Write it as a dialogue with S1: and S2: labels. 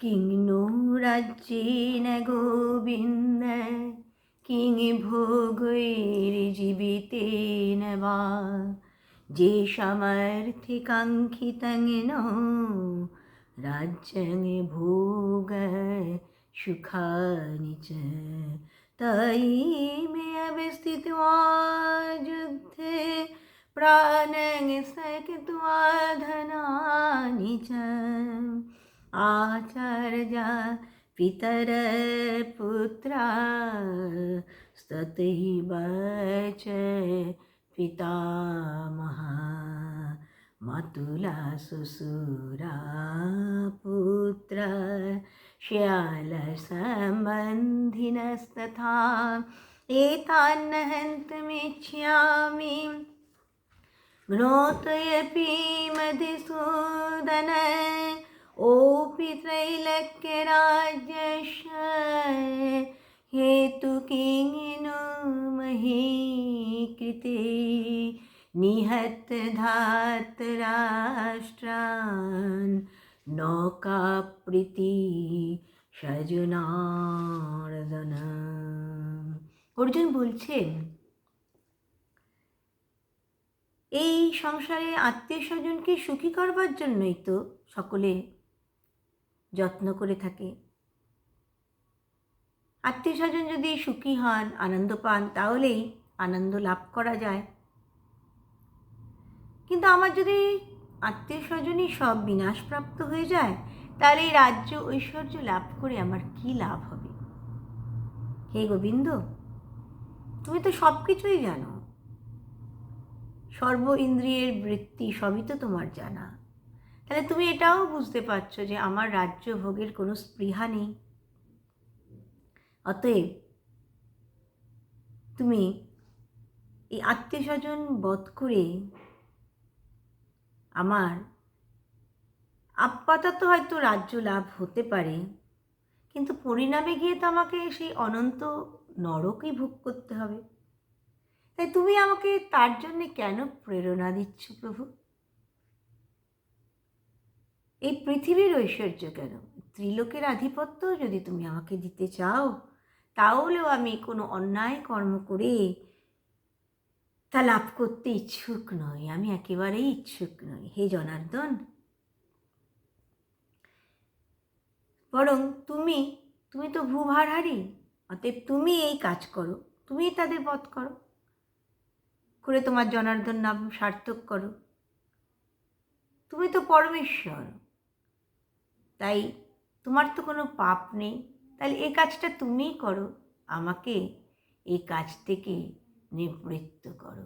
S1: Kim നോ രാജ്യേന ഗോവിന്ദ കിം ഭോഗൈർജീവിതേന വാ যে সমর্থিকাঙ্ক্ষিতং নো, রাজ্যং ভোগ সুখানি চ। তৈ মে অবস্থিত যুদ্ধে প্রাণং সক ধনানি চ। आचार्य पितरपुत्रा स्तति बच पितामहा मतुला सुसुरा पुत्र श्याल श्यालसम्बन्धिनस्तथा एतान्नहन्तमिच्छामि घ्नोतयपि मधुसूदन ओऽपि त्रैलक्यराज्यस्य हेतु किङ्नो मही कृते নিহত ধাতরাষ্ট্রান নৌকাপ্রীতি সজনার্দন অর্জুন বলছেন এই সংসারে আত্মীয় স্বজনকে সুখী করবার জন্যই তো সকলে যত্ন করে থাকে। আত্মীয় স্বজন যদি সুখী হন, আনন্দ পান, তাহলেই আনন্দ লাভ করা যায়। কিন্তু আমার যদি আত্মীয় স্বজনই সব বিনাশপ্রাপ্ত হয়ে যায়, তাহলে এই রাজ্য ঐশ্বর্য লাভ করে আমার কি লাভ হবে? হে গোবিন্দ, তুমি তো সব কিছুই জানো। সর্ব ইন্দ্রিয়ের বৃত্তি সবই তো তোমার জানা। তাহলে তুমি এটাও বুঝতে পারছ যে আমার রাজ্য ভোগের কোনো স্পৃহা নেই। অতএব তুমি এই আত্মীয় স্বজন বধ করে আমার আপাতত হয়তো রাজ্য লাভ হতে পারে, কিন্তু পরিণামে গিয়ে তো আমাকে সেই অনন্ত নরকই ভোগ করতে হবে। তাই তুমি আমাকে তার জন্যে কেন প্রেরণা দিচ্ছ প্রভু? এই পৃথিবীর ঐশ্বর্য কেন? ত্রিলোকের আধিপত্য যদি তুমি আমাকে দিতে চাও, তাহলেও আমি কোনো অন্যায় কর্ম করে তা লাভ করতে ইচ্ছুক নই। আমি একেবারেই ইচ্ছুক নই। হে জনার্দন! বরং তুমি তুমি তো ভূভারহারি, অতএব তুমি এই কাজ করো। তুমি তাদের বধ করো। করে তোমার জনার্দন নাম সার্থক করো। তুমি তো পরমেশ্বর। তাই তোমার তো কোনো পাপ নেই। তাহলে এই কাজটা তুমিই করো, আমাকে এই কাজ থেকে নিবৃত্ত করো।